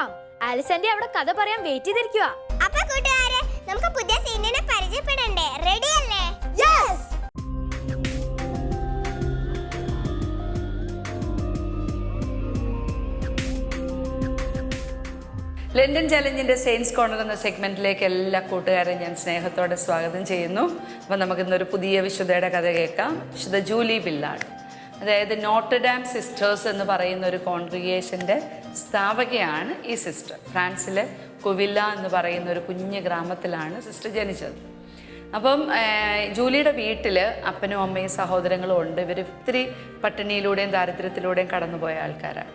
കടക്കാം ആലിസന്റെ അവിടെ കഥ പറയാൻ വെയിറ്റ് ചെയ്തിരിക്കുക അപ്പൊ കൂട്ടുകാരെ നമുക്ക് പുതിയ സീനിനെ പരിചയപ്പെടണ്ടേ? റെഡി അല്ലേ? യെസ് ലണ്ടൻ ചലഞ്ചിന്റെ സെയിൻസ് കോർണർ എന്ന സെഗ്മെന്റിലേക്ക് എല്ലാ കൂട്ടുകാരെയും ഞാൻ സ്നേഹത്തോടെ സ്വാഗതം ചെയ്യുന്നു. അപ്പോൾ നമുക്കിന്നൊരു പുതിയ വിശുദ്ധയുടെ കഥ കേൾക്കാം. വിശുദ്ധ ജൂലി ബില്ലാണ് അതായത് നോട്ടർഡാം സിസ്റ്റേഴ്സ് എന്ന് പറയുന്ന ഒരു കോൺഗ്രിഗേഷന്റെ സ്ഥാപകയാണ് ഈ സിസ്റ്റർ. ഫ്രാൻസിലെ കുവില്ല എന്ന് പറയുന്ന ഒരു കുഞ്ഞു ഗ്രാമത്തിലാണ് സിസ്റ്റർ ജനിച്ചത്. അപ്പം ജൂലിയുടെ വീട്ടിൽ അപ്പനും അമ്മയും സഹോദരങ്ങളും ഉണ്ട്. ഇവർ ഒത്തിരി പട്ടിണിയിലൂടെയും ദാരിദ്ര്യത്തിലൂടെയും കടന്നുപോയ ആൾക്കാരാണ്.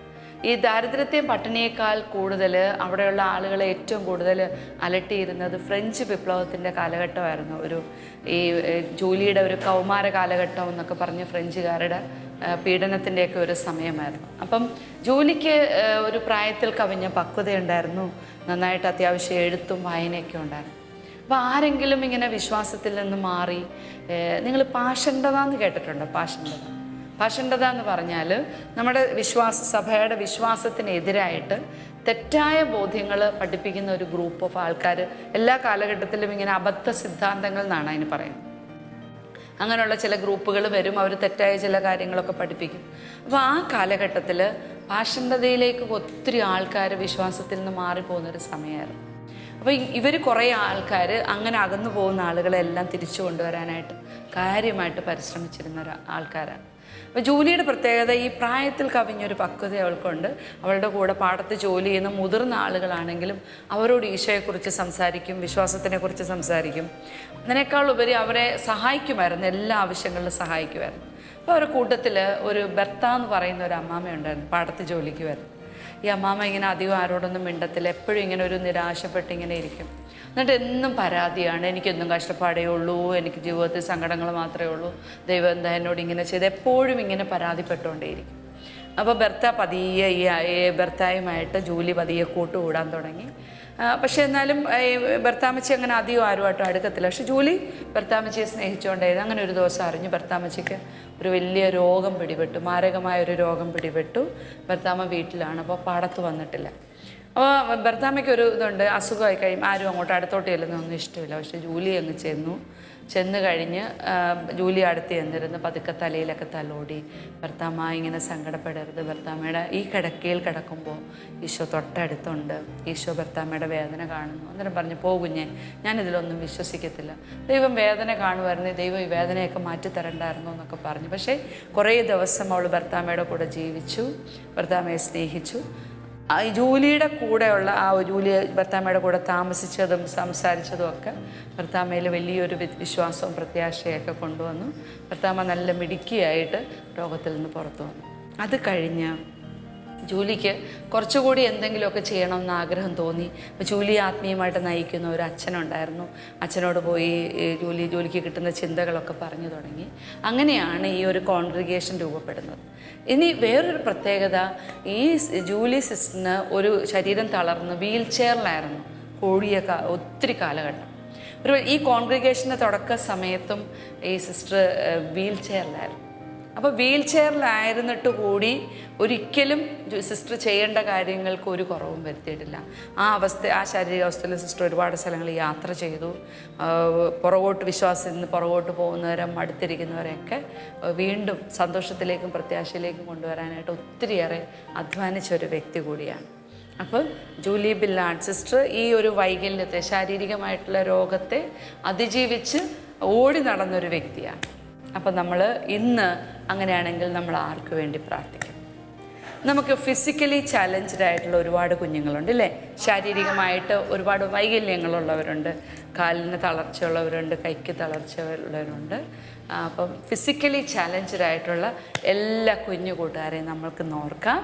ഈ ദാരിദ്ര്യത്തെയും പട്ടിണിയേക്കാൾ കൂടുതൽ അവിടെയുള്ള ആളുകളെ ഏറ്റവും കൂടുതൽ അലട്ടിയിരുന്നത് ഫ്രഞ്ച് വിപ്ലവത്തിന്റെ കാലഘട്ടമായിരുന്നു. ഒരു ഈ ജൂലിയുടെ ഒരു കൗമാര കാലഘട്ടം എന്നൊക്കെ പറഞ്ഞ് ഫ്രഞ്ചുകാരുടെ പീഡനത്തിന്റെയൊക്കെ ഒരു സമയമായിരുന്നു. അപ്പം ജോലിക്ക് ഒരു പ്രായത്തിൽ കവിഞ്ഞ പക്വതയുണ്ടായിരുന്നു നന്നായിട്ട് അത്യാവശ്യം എഴുത്തും വായനയൊക്കെ ഉണ്ടായിരുന്നു. അപ്പോൾ ആരെങ്കിലും ഇങ്ങനെ വിശ്വാസത്തിൽ നിന്ന് മാറി നിങ്ങൾ പാഷണ്ഡത എന്ന് കേട്ടിട്ടുണ്ടോ? പാഷണ്ഡത. പാഷണ്ഡത എന്ന് പറഞ്ഞാൽ നമ്മുടെ വിശ്വാസ സഭയുടെ വിശ്വാസത്തിനെതിരായിട്ട് തെറ്റായ ബോധ്യങ്ങൾ പഠിപ്പിക്കുന്ന ഒരു ഗ്രൂപ്പ് ഓഫ് ആൾക്കാർ എല്ലാ കാലഘട്ടത്തിലും ഇങ്ങനെ അബദ്ധ സിദ്ധാന്തങ്ങൾ എന്നാണ് അതിന് പറയുന്നത്. അങ്ങനെയുള്ള ചില ഗ്രൂപ്പുകൾ വരും അവർ തെറ്റായ ചില കാര്യങ്ങളൊക്കെ പഠിപ്പിക്കും. അപ്പോൾ ആ കാലഘട്ടത്തിൽ പാഷണ്ഡതയിലേക്ക് ഒത്തിരി ആൾക്കാർ വിശ്വാസത്തിൽ നിന്ന് മാറിപ്പോകുന്നൊരു സമയമായിരുന്നു അപ്പോൾ ഇവർ കുറേ ആൾക്കാർ അങ്ങനെ അകന്നു പോകുന്ന ആളുകളെല്ലാം തിരിച്ചു കൊണ്ടുവരാനായിട്ട് കാര്യമായിട്ട് പരിശ്രമിച്ചിരുന്ന ഒരു ആൾക്കാരാണ്. അപ്പോൾ ജൂലിയുടെ പ്രത്യേകത ഈ പ്രായത്തിൽ കവിഞ്ഞൊരു പക്വത അവൾക്കുണ്ട്. അവളുടെ കൂടെ പാടത്ത് ജോലി ചെയ്യുന്ന മുതിർന്ന ആളുകളാണെങ്കിലും അവരോട് ഈശോയെക്കുറിച്ച് സംസാരിക്കും വിശ്വാസത്തിനെക്കുറിച്ച് സംസാരിക്കും. അതിനേക്കാൾ ഉപരി അവരെ സഹായിക്കുമായിരുന്നു എല്ലാ ആവശ്യങ്ങളിലും സഹായിക്കുമായിരുന്നു. അപ്പോൾ അവരുടെ കൂട്ടത്തിൽ ഒരു ഭർത്താവ് എന്ന് പറയുന്ന ഒരു അമ്മാമ്മയുണ്ടായിരുന്നു പാടത്ത് ജോലിക്ക് വരുന്നത്. ഈ അമ്മാമ ഇങ്ങനെ അധികം ആരോടൊന്നും മിണ്ടത്തില്ല. എപ്പോഴും ഇങ്ങനെ ഒരു നിരാശപ്പെട്ട് ഇങ്ങനെ ഇരിക്കും. എന്നിട്ട് എന്നും പരാതിയാണ്. എനിക്കെന്നും കഷ്ടപ്പാടേ ഉള്ളൂ. എനിക്ക് ജീവിതത്തിൽ സങ്കടങ്ങൾ മാത്രമേ ഉള്ളൂ. ദൈവം എന്താ എന്നോട് ഇങ്ങനെ ചെയ്ത് എപ്പോഴും ഇങ്ങനെ പരാതിപ്പെട്ടുകൊണ്ടേയിരിക്കും. അപ്പോൾ ബെർത്ത പതിയെ ഈ ബെർത്തായുമായിട്ട് ജൂലി പതിയെ കൂട്ടുകൂടാൻ തുടങ്ങി. പക്ഷെ എന്നാലും ഭർത്താമച്ചി അങ്ങനെ അധികം ആരുമായിട്ടും അടുക്കത്തില്ല. പക്ഷെ ജൂലി ഭർത്താമച്ചിയെ സ്നേഹിച്ചുകൊണ്ടായിരുന്നു. അങ്ങനെ ഒരു ദിവസം അറിഞ്ഞു ബെർത്താമ്മച്ചിക്ക് ഒരു വലിയ രോഗം പിടിപെട്ടു മാരകമായ ഒരു രോഗം പിടിപെട്ടു. ഭർത്താമ്മ വീട്ടിലാണ് അപ്പോൾ പാടത്ത് വന്നിട്ടില്ല. അപ്പോൾ ഭർത്താമ്മയ്ക്ക് ഒരു ഇതുണ്ട് അസുഖമായി കഴിയും. ആരും അങ്ങോട്ട് അടുത്തോട്ട് ചെല്ലുന്നൊന്നും ഇഷ്ടമില്ല. പക്ഷേ ജൂലി അങ്ങ് ചെന്നു. ചെന്ന് കഴിഞ്ഞ് ജൂലി അടുത്ത് ചെന്നിരുന്ന് പതുക്കെ തലയിലൊക്കെ തലോടി ഭർത്താമ്മ ഇങ്ങനെ സങ്കടപ്പെടരുത് ഭർത്താമ്മയുടെ ഈ കിടക്കയിൽ കിടക്കുമ്പോൾ ഈശോ തൊട്ടടുത്തുണ്ട് ഈശോ ഭർത്താമ്മയുടെ വേദന കാണുന്നു അന്നേരം പറഞ്ഞു പോകുഞ്ഞേ ഞാനിതിലൊന്നും വിശ്വസിക്കത്തില്ല. ദൈവം വേദന കാണുമായിരുന്നു ദൈവം ഈ വേദനയൊക്കെ മാറ്റി തരണ്ടായിരുന്നു എന്നൊക്കെ പറഞ്ഞു. പക്ഷേ കുറേ ദിവസം അവൾ ഭർത്താമ്മയുടെ കൂടെ ജീവിച്ചു ഭർത്താമ്മയെ സ്നേഹിച്ചു. ആ ജോലിയുടെ കൂടെയുള്ള ആ ജൂലി ഭർത്താമ്മയുടെ കൂടെ താമസിച്ചതും സംസാരിച്ചതും ഒക്കെ ഭർത്താമ്മയിൽ വലിയൊരു വിശ്വാസവും പ്രത്യാശയൊക്കെ കൊണ്ടുവന്നു. ഭർത്താമ്മ നല്ല മിടുക്കിയായിട്ട് രോഗത്തിൽ നിന്ന് പുറത്തു വന്നു അത് കഴിഞ്ഞ് ജൂലിക്ക് കുറച്ചുകൂടി എന്തെങ്കിലുമൊക്കെ ചെയ്യണമെന്ന് ആഗ്രഹം തോന്നി. അപ്പോൾ ജൂലി ആത്മീയമായിട്ട് നയിക്കുന്ന ഒരു അച്ഛനുണ്ടായിരുന്നു. അച്ഛനോട് പോയി ജൂലി ജോലിക്ക് കിട്ടുന്ന ചിന്തകളൊക്കെ പറഞ്ഞു തുടങ്ങി. അങ്ങനെയാണ് ഈ ഒരു കോൺഗ്രിഗേഷൻ രൂപപ്പെടുന്നത്. ഇനി വേറൊരു പ്രത്യേകത ഈ ജൂലി സിസ്റ്ററിന് ഒരു ശരീരം തളർന്ന് വീൽ ചെയറിലായിരുന്നു കോഴിയ ഒത്തിരി കാലഘട്ടം. ഒരു ഈ കോൺഗ്രിഗേഷന്റെ തുടക്ക സമയത്തും ഈ സിസ്റ്റർ വീൽ ചെയറിലായിരുന്നു അപ്പോൾ വീൽ ചെയറിലായിരുന്നിട്ട് കൂടി ഒരിക്കലും സിസ്റ്റർ ചെയ്യേണ്ട കാര്യങ്ങൾക്ക് ഒരു കുറവും വരുത്തിയിട്ടില്ല. ആ അവസ്ഥ ആ ശാരീരികാവസ്ഥയിൽ സിസ്റ്റർ ഒരുപാട് സ്ഥലങ്ങൾ യാത്ര ചെയ്തു. പുറകോട്ട് വിശ്വാസത്തിൽ നിന്ന് പുറകോട്ട് പോകുന്നവരെ മടുത്തിരിക്കുന്നവരെയൊക്കെ വീണ്ടും സന്തോഷത്തിലേക്കും പ്രത്യാശയിലേക്കും കൊണ്ടുവരാനായിട്ട് ഒത്തിരിയേറെ അധ്വാനിച്ച ഒരു വ്യക്തി കൂടിയാണ്. അപ്പോൾ ജൂലി ബില്ലാഡ് സിസ്റ്റർ ഈ ഒരു വൈകല്യത്തെ ശാരീരികമായിട്ടുള്ള രോഗത്തെ അതിജീവിച്ച് ഓടി നടന്നൊരു വ്യക്തിയാണ്. അപ്പം നമ്മൾ ഇന്ന് അങ്ങനെയാണെങ്കിൽ നമ്മൾ ആർക്ക് വേണ്ടി പ്രാർത്ഥിക്കും? നമുക്ക് ഫിസിക്കലി ചാലഞ്ച്ഡ് ആയിട്ടുള്ള ഒരുപാട് കുഞ്ഞുങ്ങളുണ്ട് അല്ലേ ശാരീരികമായിട്ട് ഒരുപാട് വൈകല്യങ്ങളുള്ളവരുണ്ട്. കാലിന് തളർച്ചയുള്ളവരുണ്ട് കൈക്ക് തളർച്ചയുള്ളവരുണ്ട്. അപ്പം ഫിസിക്കലി ചാലഞ്ച്ഡ് ആയിട്ടുള്ള എല്ലാ കുഞ്ഞു കൂട്ടുകാരെയും നമ്മൾക്ക് നോർക്കാം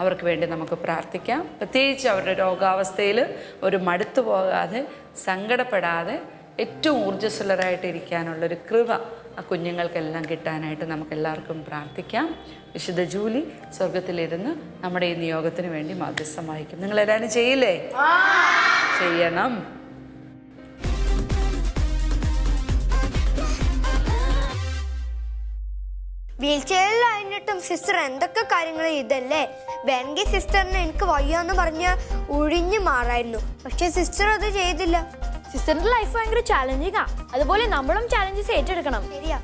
അവർക്ക് വേണ്ടി നമുക്ക് പ്രാർത്ഥിക്കാം. പ്രത്യേകിച്ച് അവരുടെ രോഗാവസ്ഥയിൽ ഒരു മടുത്തു പോകാതെ സങ്കടപ്പെടാതെ ഏറ്റവും ഊർജസ്വലരായിട്ട് ഇരിക്കാനുള്ളൊരു കൃപ ആ കുഞ്ഞുങ്ങൾക്കെല്ലാം കിട്ടാനായിട്ട് നമുക്ക് എല്ലാവർക്കും പ്രാർത്ഥിക്കാം. വിശുദ്ധ ജൂലി സ്വർഗത്തിലിരുന്ന് നമ്മുടെ ഈ നിയോഗത്തിന് വേണ്ടി മാധ്യസ്ഥം നിങ്ങൾ എല്ലാവരും ചെയ്യില്ലേ? ചെയ്യണം. വീൽ ചെയറിലായിട്ടും സിസ്റ്റർ എന്തൊക്കെ കാര്യങ്ങൾ ഇതല്ലേ? വേണമെങ്കിൽ സിസ്റ്ററിന് എനിക്ക് വയ്യാന്ന് പറഞ്ഞ ഒഴിഞ്ഞു മാറായിരുന്നു. പക്ഷെ സിസ്റ്റർ അത് ചെയ്തില്ല. സിസ്റ്ററിന്റെ ലൈഫ് ഭയങ്കര ചാലഞ്ചിങ് ആ. അതുപോലെ നമ്മളും ചാലഞ്ചസ് ഏറ്റെടുക്കണം. ശരിയാ.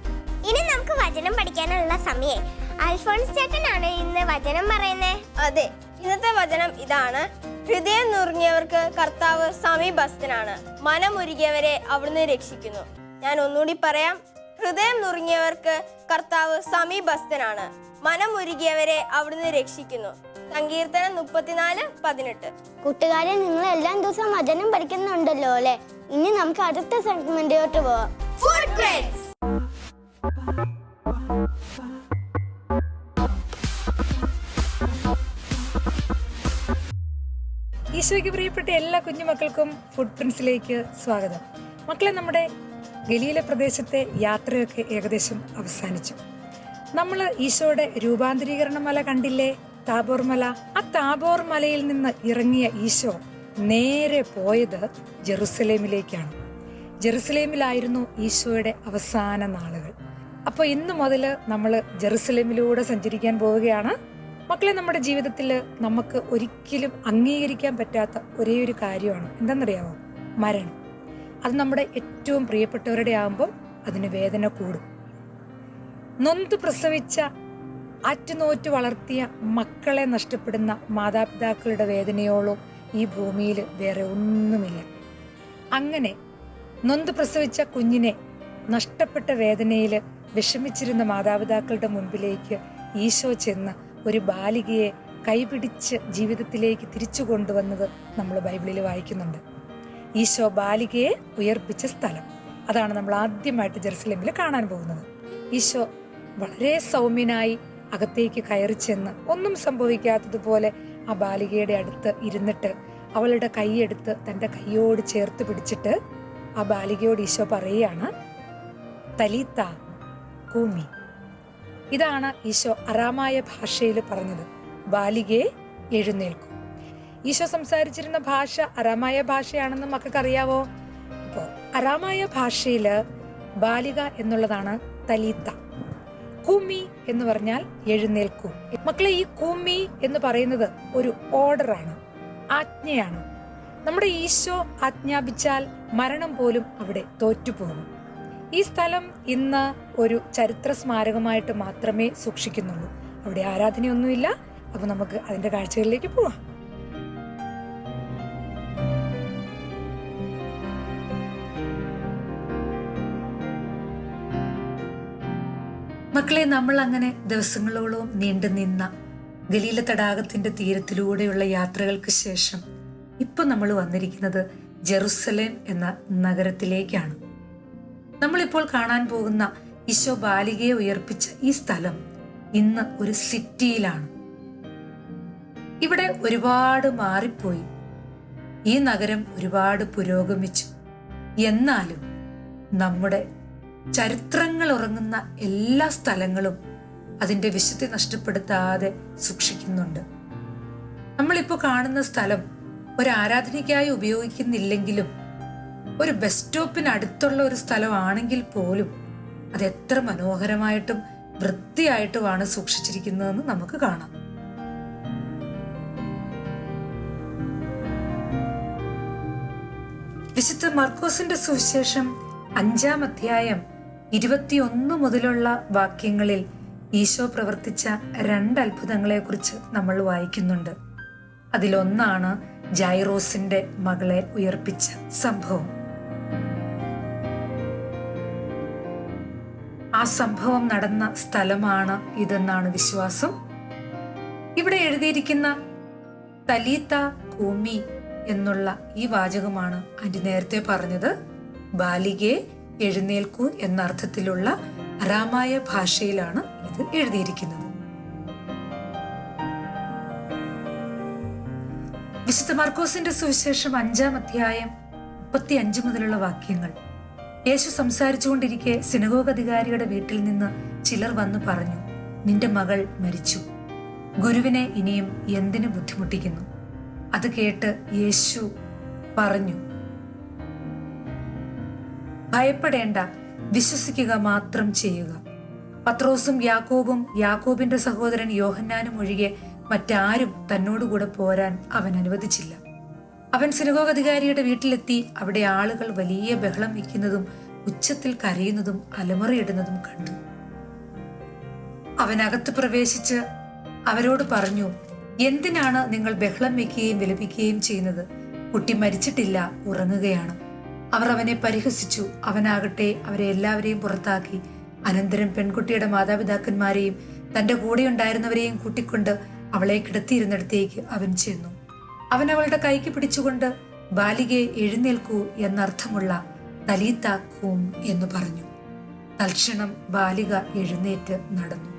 ഇനി നമുക്ക് വചനം പഠിക്കാനുള്ള സമയേ. അൽഫോൺസ് ചേട്ടനാണ് ഇന്ന് വചനം പറയുന്നേ. അതെ ഇന്നത്തെ വചനം ഇതാണ്. ഹൃദയം നുറുങ്ങിയവർക്ക് കർത്താവ് സമീപസ്ഥനാണ്. മനമുരുകിയവരെ അവിടുന്ന് രക്ഷിക്കുന്നു. ഞാൻ ഒന്നുകൂടി പറയാം. ഹൃദയം നുറുങ്ങിയവർക്ക് കർത്താവ് സമീപസ്ഥനാണ്. മനമുരുകിയവരെ അവിടുന്ന് രക്ഷിക്കുന്നു. സങ്കീർത്തനം മുപ്പത്തിനാല് പതിനെട്ട്. കൂട്ടുകാരെ നിങ്ങൾ എല്ലാ ദിവസവും വചനം പഠിക്കുന്നുണ്ടല്ലോ അല്ലെ? ഇനി നമുക്ക് അടുത്ത സെഗ്മെന്റിലോട്ട് പോവാം. ഈശോയ്ക്ക് പ്രിയപ്പെട്ട എല്ലാ കുഞ്ഞുമക്കൾക്കും ഫുഡ് പ്രിൻസിലേക്ക് സ്വാഗതം. മക്കളെ നമ്മുടെ ഗലീല പ്രദേശത്തെ യാത്രയൊക്കെ ഏകദേശം അവസാനിച്ചു. നമ്മൾ ഈശോയുടെ രൂപാന്തരീകരണ മല കണ്ടില്ലേ? താബോർ മല ആ താബോർ മലയിൽ നിന്ന് ഇറങ്ങിയ ഈശോ നേരെ പോയത് ജെറുസലേമിലേക്കാണ്. ജെറുസലേമിലായിരുന്നു ഈശോയുടെ അവസാന നാളുകൾ. അപ്പോൾ ഇന്ന് മുതൽ നമ്മൾ ജെറുസലേമിലൂടെ സഞ്ചരിക്കാൻ പോവുകയാണ്. മക്കളെ നമ്മുടെ ജീവിതത്തിൽ നമുക്ക് ഒരിക്കലും അംഗീകരിക്കാൻ പറ്റാത്ത ഒരേ ഒരു കാര്യമാണ്. എന്താണെന്നറിയാമോ മരണം. അത് നമ്മുടെ ഏറ്റവും പ്രിയപ്പെട്ടവരുടെ ആകുമ്പോൾ അതിന് വേദന കൂടും. നൊന്ത് പ്രസവിച്ച ആറ്റുനോറ്റ് വളർത്തിയ മക്കളെ നഷ്ടപ്പെടുന്ന മാതാപിതാക്കളുടെ വേദനയോളോ ഈ ഭൂമിയിൽ വേറെ ഒന്നുമില്ല. അങ്ങനെ നൊന്ത് പ്രസവിച്ച കുഞ്ഞിനെ നഷ്ടപ്പെട്ട വേദനയിൽ വിഷമിച്ചിരുന്ന മാതാപിതാക്കളുടെ മുൻപിലേക്ക് ഈശോ ചെന്ന് ഒരു ബാലികയെ കൈപിടിച്ച് ജീവിതത്തിലേക്ക് തിരിച്ചു കൊണ്ടുവന്നത് നമ്മൾ ബൈബിളിൽ വായിക്കുന്നുണ്ട്. ഈശോ ബാലികയെ ഉയർപ്പിച്ച സ്ഥലം. അതാണ് നമ്മൾ ആദ്യമായിട്ട് ജെറുസലേമിൽ കാണാൻ പോകുന്നത്. ഈശോ വളരെ സൗമ്യനായി അകത്തേക്ക് കയറി ചെന്ന് ഒന്നും സംഭവിക്കാത്തതുപോലെ ആ ബാലികയുടെ അടുത്ത് ഇരുന്നിട്ട് അവളുടെ കൈയെടുത്ത് തന്റെ കൈയോട് ചേർത്ത് പിടിച്ചിട്ട് ആ ബാലികയോട് ഈശോ പറയുകയാണ് തലീത്ത കൂമി. ഇതാണ് ഈശോ അറാമായ ഭാഷയിൽ പറഞ്ഞത്. ബാലികയെ എഴുന്നേൽക്കും. ഈശോ സംസാരിച്ചിരുന്ന ഭാഷ അറാമായ ഭാഷയാണെന്ന് മക്കൾക്ക് അറിയാവോ അപ്പോൾ അറാമായ ഭാഷയിൽ ബാലിക എന്നുള്ളതാണ് തലീത്ത. കുമി എന്ന് പറഞ്ഞാൽ എഴുന്നേൽക്കൂ. മക്കളെ ഈ കുമി എന്ന് പറയുന്നത് ഒരു ഓർഡറാണ് ആജ്ഞയാണ്. നമ്മുടെ ഈശോ ആജ്ഞാപിച്ചാൽ മരണം പോലും അവിടെ തോറ്റുപോകും. ഈ സ്ഥലം ഇന്ന് ഒരു ചരിത്ര സ്മാരകമായിട്ട് മാത്രമേ സൂക്ഷിക്കുന്നുള്ളൂ. അവിടെ ആരാധനയൊന്നുമില്ല. അപ്പൊ നമുക്ക് അതിന്റെ കാഴ്ചകളിലേക്ക് പോവാം. മക്കളെ നമ്മൾ അങ്ങനെ ദിവസങ്ങളോളം നീണ്ടു നിന്ന ഗലീല തടാകത്തിന്റെ തീരത്തിലൂടെയുള്ള യാത്രകൾക്ക് ശേഷം ഇപ്പൊ നമ്മൾ വന്നിരിക്കുന്നത് ജെറുസലേം എന്ന നഗരത്തിലേക്കാണ്. നമ്മളിപ്പോൾ കാണാൻ പോകുന്ന ഈശോ ബാലികയെ ഉയർപ്പിച്ച ഈ സ്ഥലം ഇന്ന് ഒരു സിറ്റിയിലാണ്. ഇവിടെ ഒരുപാട് മാറിപ്പോയി. ഈ നഗരം ഒരുപാട് പുരോഗമിച്ചു. എന്നാലും നമ്മുടെ ചരിത്രങ്ങൾ ഉറങ്ങുന്ന എല്ലാ സ്ഥലങ്ങളും അതിന്റെ വിശുദ്ധി നഷ്ടപ്പെടുത്താതെ സൂക്ഷിക്കുന്നുണ്ട്. നമ്മളിപ്പോൾ കാണുന്ന സ്ഥലം ഒരു ആരാധനയ്ക്കായി ഉപയോഗിക്കുന്നില്ലെങ്കിലും ഒരു ബസ് സ്റ്റോപ്പിന് അടുത്തുള്ള ഒരു സ്ഥലമാണെങ്കിൽ പോലും അത് എത്ര മനോഹരമായിട്ടും വൃത്തിയായിട്ടുമാണ് സൂക്ഷിച്ചിരിക്കുന്നതെന്ന് നമുക്ക് കാണാം. വിശുദ്ധ മർക്കോസിന്റെ സുവിശേഷം അഞ്ചാം അധ്യായം ഇരുപത്തിയൊന്ന് മുതലുള്ള വാക്യങ്ങളിൽ ഈശോ പ്രവർത്തിച്ച രണ്ട് അത്ഭുതങ്ങളെക്കുറിച്ച് നമ്മൾ വായിക്കുന്നുണ്ട്. അതിലൊന്നാണ് ജൈറോസിന്റെ മകളെ ഉയർപ്പിച്ച സംഭവം. ആ സംഭവം നടന്ന സ്ഥലമാണ് ഇതെന്നാണ് വിശ്വാസം. ഇവിടെ എഴുതിയിരിക്കുന്ന തലീത്ത കൂമി എന്നുള്ള ഈ വാചകമാണ് അതിന് നേരത്തെ പറഞ്ഞത്. ബാലികയെ എഴുന്നേൽക്കൂ എന്നർത്ഥത്തിലുള്ള അറാമായ ഭാഷയിലാണ് ഇത് എഴുതിയിരിക്കുന്നത്. വിശുദ്ധ മർക്കോസിന്റെ സുവിശേഷം അഞ്ചാം അധ്യായം മുപ്പത്തി അഞ്ച് മുതലുള്ള വാക്യങ്ങൾ. യേശു സംസാരിച്ചുകൊണ്ടിരിക്കെ സിനഗോഗ് അധികാരിയുടെ വീട്ടിൽ നിന്ന് ചിലർ വന്നു പറഞ്ഞു നിന്റെ മകൾ മരിച്ചു. ഗുരുവിനെ ഇനിയും എന്തിനു ബുദ്ധിമുട്ടിക്കുന്നു? അത് കേട്ട് യേശു പറഞ്ഞു ഭയപ്പെടേണ്ട. വിശ്വസിക്കുക മാത്രം ചെയ്യുക. പത്രോസും യാക്കോബും യാക്കോബിന്റെ സഹോദരൻ യോഹന്നാനും ഒഴികെ മറ്റാരും തന്നോടുകൂടെ പോരാൻ അവൻ അനുവദിച്ചില്ല. അവൻ സിനഗോഗ് അധികാരിയുടെ വീട്ടിലെത്തി അവിടെ ആളുകൾ വലിയ ബഹളം വയ്ക്കുന്നതും ഉച്ചത്തിൽ കരയുന്നതും അലമുറയിടുന്നതും കണ്ടു. അവൻ അകത്ത് പ്രവേശിച്ച് അവരോട് പറഞ്ഞു എന്തിനാണ് നിങ്ങൾ ബഹളം വയ്ക്കുകയും വിലപിക്കുകയും ചെയ്യുന്നത്? കുട്ടി മരിച്ചിട്ടില്ല ഉറങ്ങുകയാണ്. അവർ അവനെ പരിഹസിച്ചു. അവനാകട്ടെ അവരെ എല്ലാവരെയും പുറത്താക്കി. അനന്തരം പെൺകുട്ടിയുടെ മാതാപിതാക്കന്മാരെയും തന്റെ കൂടെ ഉണ്ടായിരുന്നവരെയും കൂട്ടിക്കൊണ്ട് അവളെ കിടത്തിയിരുന്നിടത്തേക്ക് അവൻ ചെന്നു. അവൻ അവളുടെ കൈക്ക് പിടിച്ചുകൊണ്ട് ബാലികയെ എഴുന്നേൽക്കൂ എന്നർത്ഥമുള്ള തലീത്താക്കൂം എന്ന് പറഞ്ഞു. തൽക്ഷണം ബാലിക എഴുന്നേറ്റ് നടന്നു.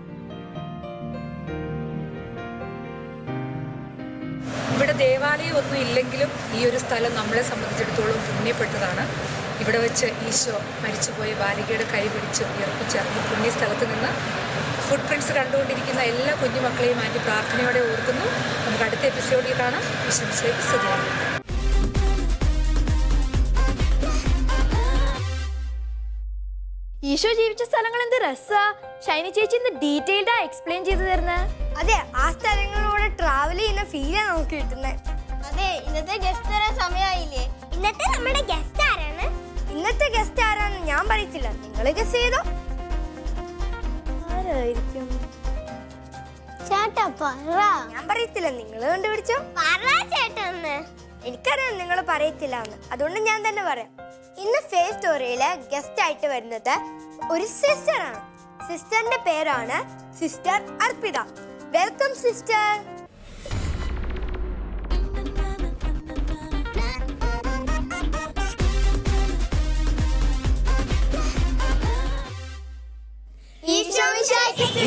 ഇവിടെ ദേവാലയം ഒന്നും ഇല്ലെങ്കിലും ഈ ഒരു സ്ഥലം നമ്മളെ സംബന്ധിച്ചിടത്തോളം പുണ്യപ്പെട്ടതാണ്. ഇവിടെ വെച്ച് ഈശോ മരിച്ചുപോയ ബാലികയുടെ കൈ പിടിച്ച് ഉയർപ്പിച്ച ഈ പുണ്യ സ്ഥലത്ത് നിന്ന് ഫുഡ് പ്രിൻസ് കണ്ടുകൊണ്ടിരിക്കുന്ന എല്ലാ കുഞ്ഞുമക്കളെയും മാറ്റി പ്രാർത്ഥനയോടെ ഓർക്കുന്നു. നമുക്ക് അടുത്ത എപ്പിസോഡിൽ കാണാം. വിശംസയ്ക്ക് സ്ഥിതിയാണ് ഈശോ ജീവിച്ച സ്ഥലങ്ങൾ എന്ത് രസാ? ഷൈനി ചേച്ചി ഡീറ്റെയിൽഡാ എക്സ്പ്ലെയിൻ ചെയ്തു തരുന്നത് അതെ ആ ഫീലാണ് നമുക്ക് കിട്ടുന്നത് അതെ ഇന്നത്തെ ഗസ്റ്റ് വരാൻ സമയമായില്ലേ ഇന്നത്തെ നമ്മുടെ ഗസ്റ്റ് ആരാണ്? ഇന്നത്തെ ഗസ്റ്റ് ആരാന്ന് ഞാൻ പറയത്തില്ല. നിങ്ങൾ ഗസ് ചെയ്തോ? ആരായിരിക്കും? ചേട്ടാ പറ. ഞാൻ പറയത്തില്ല. നിങ്ങൾ കണ്ടുപിടിച്ചോ? പറ ചേട്ടന്ന് എനിക്കറിയാം നിങ്ങൾ പറയത്തില്ല എന്ന് അതുകൊണ്ട് ഞാൻ തന്നെ പറയാം. ഇന്ന് ഫേസ് സ്റ്റോറിയിലെ ഗസ്റ്റ് ആയിട്ട് വരുന്നത് ഒരു സിസ്റ്റർ ആണ്. സിസ്റ്ററിന്റെ പേരാണ് സിസ്റ്റർ അർപ്പിത. വെൽക്കം സിസ്റ്റർ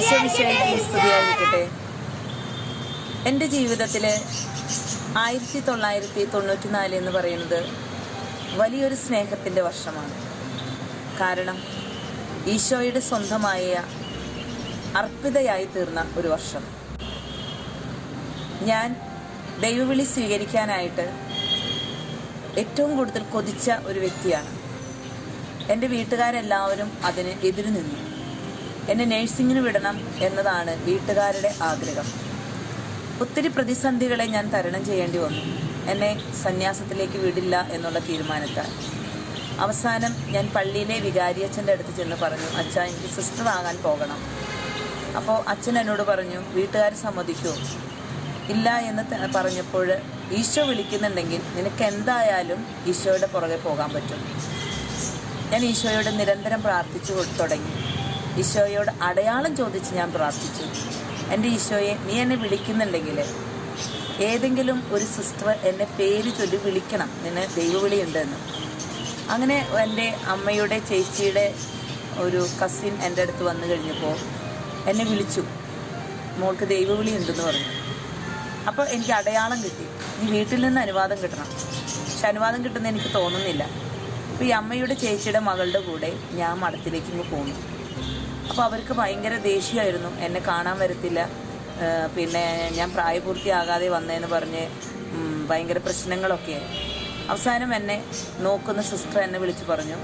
സ്തുതിയായിരിക്കട്ടെ എന്റെ ജീവിതത്തിൽ ആയിരത്തി തൊള്ളായിരത്തി തൊണ്ണൂറ്റി നാല് എന്ന് പറയുന്നത് വലിയൊരു സ്നേഹത്തിന്റെ വർഷമാണ്. കാരണം ഈശോയുടെ സ്വന്തമായ അർപ്പിതയായി തീർന്ന ഒരു വർഷം. ഞാൻ ദൈവവിളി സ്വീകരിക്കാനായിട്ട് ഏറ്റവും കൂടുതൽ കൊതിച്ച ഒരു വ്യക്തിയാണ്. എന്റെ വീട്ടുകാരെല്ലാവരും അതിന് എതിരു നിന്നു. എന്നെ നഴ്സിങ്ങിന് വിടണം എന്നതാണ് വീട്ടുകാരുടെ ആഗ്രഹം. ഒത്തിരി പ്രതിസന്ധികളെ ഞാൻ തരണം ചെയ്യേണ്ടി വന്നു. എന്നെ സന്യാസത്തിലേക്ക് വിടില്ല എന്നുള്ള തീരുമാനത്താൽ. അവസാനം ഞാൻ പള്ളിയിലെ വികാരിയച്ഛന്റെ അടുത്ത് ചെന്ന് പറഞ്ഞു അച്ഛാ എനിക്ക് സിസ്റ്റർ ആകാൻ പോകണം. അപ്പോൾ അച്ഛൻ എന്നോട് പറഞ്ഞു വീട്ടുകാർ സമ്മതിക്കൂ? ഇല്ല എന്ന് പറഞ്ഞപ്പോൾ ഈശോ വിളിക്കുന്നുണ്ടെങ്കിൽ നിനക്ക് എന്തായാലും ഈശോയുടെ പുറകെ പോകാൻ പറ്റും. ഞാൻ ഈശോയോട് നിരന്തരം പ്രാർത്ഥിച്ചു തുടങ്ങി. ഈശോയോട് അടയാളം ചോദിച്ച് ഞാൻ പ്രാർത്ഥിച്ചു. എന്റെ ഈശോയെ നീ എന്നെ വിളിക്കുന്നുണ്ടെങ്കിൽ ഏതെങ്കിലും ഒരു സിസ്റ്റർ എന്നെ പേര് ചൊല്ലി വിളിക്കണം. നിന്നെ ദൈവവിളിയുണ്ടെന്ന്. അങ്ങനെ എന്റെ അമ്മയുടെ ചേച്ചിയുടെ ഒരു കസിൻ എന്റെ അടുത്ത് വന്നു കഴിഞ്ഞപ്പോൾ എന്നെ വിളിച്ചു. മോൾക്ക് ദൈവവിളി ഉണ്ടെന്ന് പറഞ്ഞു. അപ്പോൾ എനിക്ക് അടയാളം കിട്ടി. ഈ വീട്ടിൽ നിന്ന് അനുവാദം കിട്ടണം. പക്ഷെ അനുവാദം കിട്ടുന്ന എനിക്ക് തോന്നുന്നില്ല. അപ്പോൾ ഈ അമ്മയുടെ ചേച്ചിയുടെ മകളുടെ കൂടെ ഞാൻ മഠത്തിലേക്ക് ഇങ്ങ് പോന്നു. അപ്പോൾ അവർക്ക് ഭയങ്കര ദേഷ്യമായിരുന്നു. എന്നെ കാണാൻ വരത്തില്ല. പിന്നെ ഞാൻ പ്രായപൂർത്തിയാകാതെ വന്നതെന്ന് പറഞ്ഞ് ഭയങ്കര പ്രശ്നങ്ങളൊക്കെ അവസാനം എന്നെ നോക്കുന്ന സിസ്റ്റർ എന്നെ വിളിച്ച് പറഞ്ഞു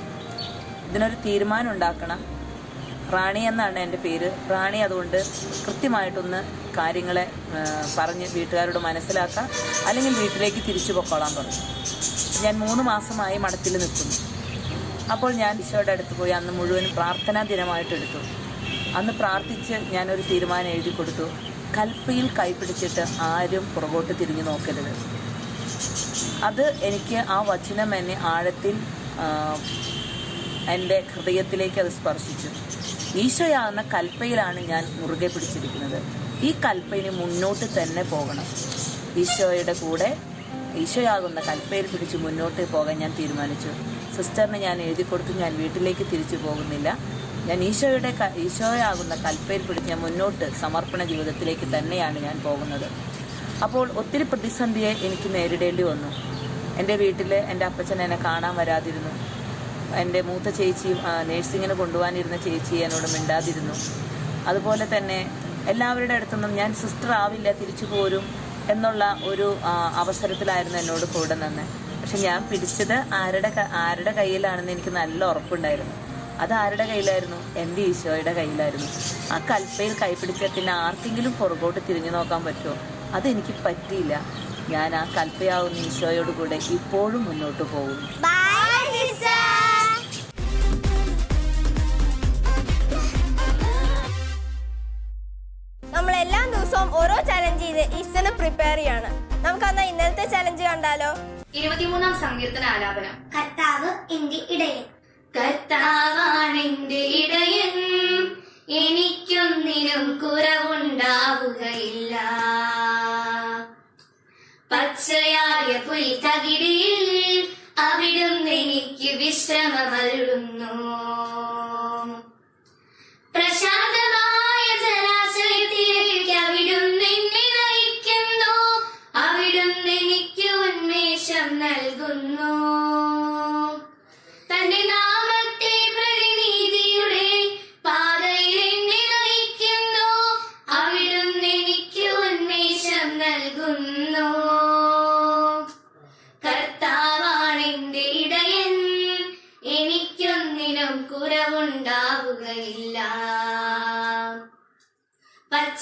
ഇതിനൊരു തീരുമാനം ഉണ്ടാക്കണം. റാണി എന്നാണ് എന്റെ പേര്. റാണി അതുകൊണ്ട് കൃത്യമായിട്ടൊന്ന് കാര്യങ്ങളെ പറഞ്ഞ് വീട്ടുകാരോട് മനസ്സിലാക്കാം. അല്ലെങ്കിൽ വീട്ടിലേക്ക് തിരിച്ചു പൊക്കോളാൻ പറഞ്ഞു. ഞാൻ മൂന്ന് മാസമായി മഠത്തിൽ നിൽക്കുന്നു. അപ്പോൾ ഞാൻ ഈശോയുടെ അടുത്ത് പോയി അന്ന് മുഴുവനും പ്രാർത്ഥനാ ദിനമായിട്ട് എടുത്തു. അന്ന് പ്രാർത്ഥിച്ച് ഞാനൊരു തീരുമാനം എഴുതി കൊടുത്തു. കൽപ്പയിൽ കൈപിടിച്ചിട്ട് ആരും പുറകോട്ട് തിരിഞ്ഞു നോക്കരുത്. അത് എനിക്ക് ആ വചനം എന്നെ ആഴത്തിൽ എന്റെ ഹൃദയത്തിലേക്ക് അത് സ്പർശിച്ചു. ഈശോയാകുന്ന കൽപ്പയിലാണ് ഞാൻ മുറുകെ പിടിച്ചിരിക്കുന്നത്. ഈ കൽപ്പയിന് മുന്നോട്ട് തന്നെ പോകണം. ഈശോയുടെ കൂടെ ഈശോയാകുന്ന കൽപ്പയിൽ പിടിച്ച് മുന്നോട്ട് പോകാൻ ഞാൻ തീരുമാനിച്ചു. സിസ്റ്ററിന് ഞാൻ എഴുതി കൊടുത്തു. ഞാൻ വീട്ടിലേക്ക് തിരിച്ചു പോകുന്നില്ല. ഞാൻ ഈശോയുടെ ഈശോയാകുന്ന കൽപ്പയിൽ പിടിച്ച് ഞാൻ മുന്നോട്ട് സമർപ്പണ ജീവിതത്തിലേക്ക് തന്നെയാണ് ഞാൻ പോകുന്നത്. അപ്പോൾ ഒത്തിരി പ്രതിസന്ധിയെ എനിക്ക് നേരിടേണ്ടി വന്നു. എന്റെ വീട്ടിൽ എന്റെ അപ്പച്ചൻ എന്നെ കാണാൻ വരാതിരുന്നു. എന്റെ മൂത്ത ചേച്ചിയും ആ, നേഴ്സിങ്ങിന് കൊണ്ടുപോകാനിരുന്ന ചേച്ചി എന്നോട് മിണ്ടാതിരുന്നു. അതുപോലെ തന്നെ എല്ലാവരുടെ അടുത്തുനിന്നും ഞാൻ സിസ്റ്റർ ആവില്ല തിരിച്ചു പോരും എന്നുള്ള ഒരു അവസരത്തിലായിരുന്നു എന്നോട് കൂടെ നിന്ന്. പക്ഷെ ഞാൻ പിടിച്ചത് ആരുടെ ആരുടെ കയ്യിലാണെന്ന് എനിക്ക് നല്ല ഉറപ്പുണ്ടായിരുന്നു. അത് ആരുടെ കയ്യിലായിരുന്നു? എന്റെ ഈശോയുടെ കയ്യിലായിരുന്നു. ആ കൽപ്പയിൽ കൈപിടിച്ച പിന്നെ ആർക്കെങ്കിലും പുറകോട്ട് തിരിഞ്ഞു നോക്കാൻ പറ്റുമോ? അതെനിക്ക് പറ്റിയില്ല. ഞാൻ ആ കൽപ്പയാവുന്ന ഈശോയോട് കൂടെ ഇപ്പോഴും മുന്നോട്ട് പോകും നമ്മൾ ദിവസവും ഓരോ ചലഞ്ച് ചെയ്ത് ഈസ്റ്ററിന് പ്രിപ്പയർ ചെയ്യാണ്. നമുക്ക് അന്ന് ഇന്നലത്തെ ചലഞ്ച് കണ്ടാലോ? ഇരുപത്തിമൂന്നാം സങ്കീർത്തന ആലാപനം. കർത്താവ് എന്റെ ഇടയിൽ കർത്താവാണെന്റെ ഇടയൻ. എനിക്കൊന്നിനും കുറവുണ്ടാവുകയില്ല. പച്ചയായ പുൽത്തകിടിയിൽ അവിടുന്ന് എനിക്ക് വിശ്രമമരുളുന്നു പ്രശാന്തമായ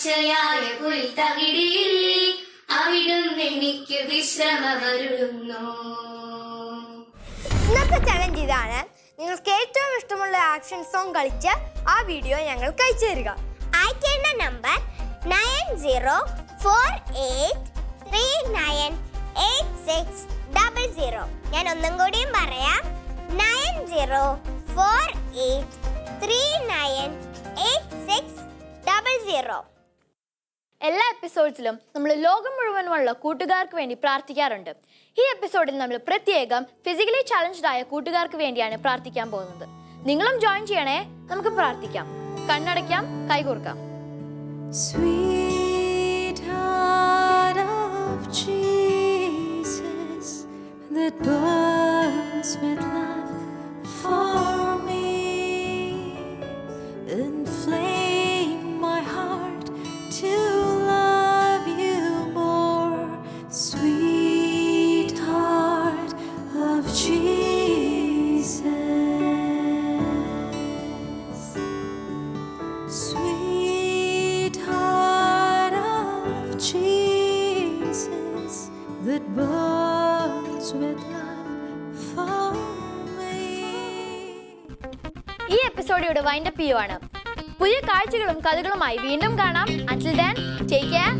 പച്ചയായ പുൽത്തകിടിയിൽ അവിടുന്ന് എനിക്ക് വിശ്രമമരുളുന്നു. ഇന്നത്തെ ചലഞ്ച് ഇതാണ്. നിങ്ങൾക്ക് ഏറ്റവും ഇഷ്ടമുള്ള ആക്ഷൻ സോങ് കളിച്ച് ആ വീഡിയോ ഞങ്ങൾക്ക് അയച്ചു തരിക. അയക്കേണ്ട number nine zero four eight three nine eight six double zero ഞാൻ ഒന്നും കൂടിയും പറയാം. Nine zero four eight three nine eight six double zero എല്ലാ എപ്പിസോഡ്സിലും നമ്മൾ ലോകം മുഴുവനുമുള്ള കൂട്ടുകാർക്ക് വേണ്ടി പ്രാർത്ഥിക്കാറുണ്ട്. ഈ എപ്പിസോഡിൽ നമ്മൾ പ്രത്യേകം ഫിസിക്കലി ചാലഞ്ച്ഡ് ആയ കൂട്ടുകാർക്ക് വേണ്ടിയാണ് പ്രാർത്ഥിക്കാൻ പോകുന്നത്. നിങ്ങളും ജോയിൻ ചെയ്യണേ. നമുക്ക് പ്രാർത്ഥിക്കാം. കണ്ണടയ്ക്കാം കൈകോർക്കാം. Sweetheart of Jesus that burns with episode wind up ചെയ്യുവാണ് പുതിയ കാഴ്ചകളും കഥകളുമായി വീണ്ടും കാണാം. Until then take care